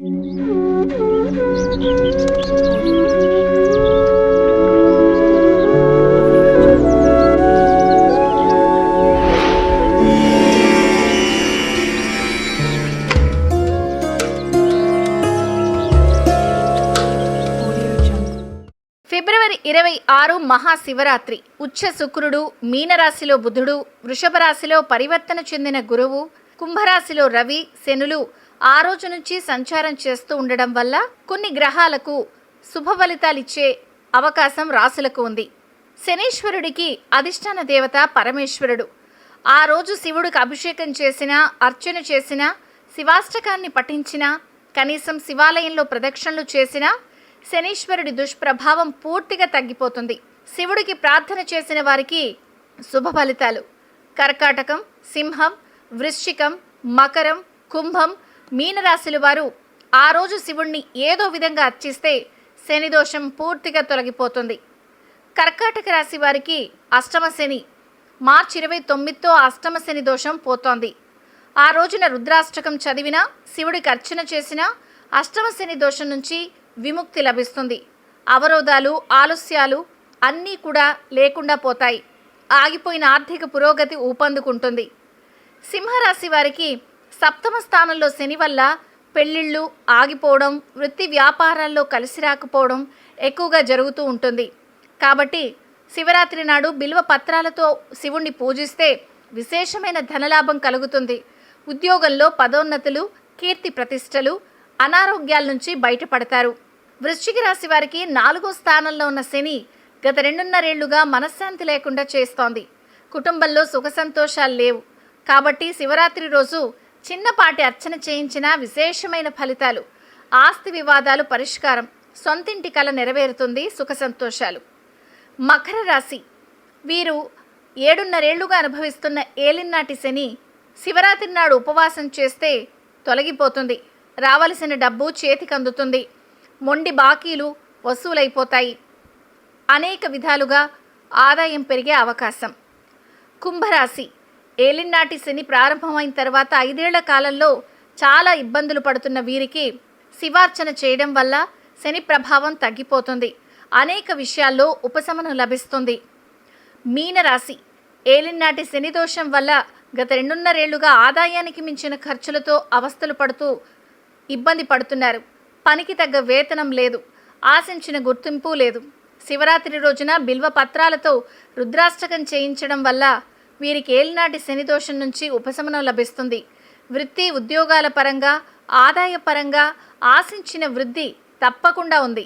ఫిబ్రవరి ఇరవై ఆరు మహాశివరాత్రి. ఉచ్చ శుక్రుడు మీనరాశిలో బుధుడు వృషభ రాశిలో పరివర్తన చెందిన గురువు కుంభరాశిలో రవి శనులు ఆ రోజు నుంచి సంచారం చేస్తూ ఉండడం వల్ల కొన్ని గ్రహాలకు శుభ ఫలితాలిచ్చే అవకాశం రాసులకు ఉంది. శనీశ్వరుడికి అధిష్టాన దేవత పరమేశ్వరుడు. ఆ రోజు శివుడికి అభిషేకం చేసినా అర్చన చేసినా శివాష్టకాన్ని పఠించిన కనీసం శివాలయంలో ప్రదక్షిణలు చేసినా శనీశ్వరుడి దుష్ప్రభావం పూర్తిగా తగ్గిపోతుంది. శివుడికి ప్రార్థన చేసిన వారికి శుభ ఫలితాలు కర్కాటకం సింహం వృశ్చికం మకరం కుంభం మీనరాశుల వారు ఆ రోజు శివుణ్ణి ఏదో విధంగా అర్చిస్తే శని దోషం పూర్తిగా తొలగిపోతుంది. కర్కాటక రాశి వారికి అష్టమ శని మార్చి ఇరవై తొమ్మిదితో అష్టమ శని దోషం పోతోంది. ఆ రోజున రుద్రాష్టకం చదివినా శివుడికి అర్చన చేసినా అష్టమ శని దోషం నుంచి విముక్తి లభిస్తుంది. అవరోధాలు ఆలస్యాలు అన్నీ కూడా లేకుండా పోతాయి. ఆగిపోయిన ఆర్థిక పురోగతి ఊపందుకుంటుంది. సింహరాశి వారికి సప్తమ స్థానంలో శని వల్ల పెళ్ళిళ్ళు ఆగిపోవడం వృత్తి వ్యాపారాల్లో కలిసి రాకపోవడం ఎక్కువగా జరుగుతూ ఉంటుంది. కాబట్టి శివరాత్రి నాడు బిల్వ పత్రాలతో శివుణ్ణి పూజిస్తే విశేషమైన ధనలాభం కలుగుతుంది. ఉద్యోగంలో పదోన్నతులు కీర్తి ప్రతిష్టలు అనారోగ్యాల నుంచి బయటపడతారు. వృశ్చిక రాశి వారికి నాలుగో స్థానంలో ఉన్న శని గత రెండున్నరేళ్ళుగా మనశ్శాంతి లేకుండా చేస్తోంది. కుటుంబంలో సుఖ సంతోషాలు లేవు. కాబట్టి శివరాత్రి రోజు చిన్నపాటి అర్చన చేయించిన విశేషమైన ఫలితాలు. ఆస్తి వివాదాలు పరిష్కారం. సొంతింటి కల నెరవేరుతుంది సుఖ సంతోషాలు. మకర రాశి. వీరు ఏడున్నరేళ్ళుగా అనుభవిస్తున్న ఏలినాటి శని శివరాత్రి నాడు ఉపవాసం చేస్తే తొలగిపోతుంది. రావలసిన డబ్బు చేతికి అందుతుంది. మొండి బాకీలు వసూలైపోతాయి. అనేక విధాలుగా ఆదాయం పెరిగే అవకాశం. కుంభరాశి. ఏలినాటి శని ప్రారంభమైన తర్వాత ఐదేళ్ళ కాలంలో చాలా ఇబ్బందులు పడుతున్న వీరికి శివార్చన చేయడం వల్ల శని ప్రభావం తగ్గిపోతుంది. అనేక విషయాల్లో ఉపశమనం లభిస్తుంది. మీనరాశి ఏలినాటి శని దోషం వల్ల గత రెండున్నరేళ్ళుగా ఆదాయానికి మించిన ఖర్చులతో అవస్థలు పడుతూ ఇబ్బంది పడుతున్నారు. పనికి తగ్గ వేతనం లేదు. ఆశించిన గుర్తింపు లేదు. శివరాత్రి రోజున బిల్వ పత్రాలతో రుద్రాష్టకం చేయించడం వల్ల వీరికి ఏలినాటి శని దోషం నుంచి ఉపశమనం లభిస్తుంది. వృత్తి ఉద్యోగాల పరంగా ఆదాయ పరంగా ఆశించిన వృద్ధి తప్పకుండా ఉంది.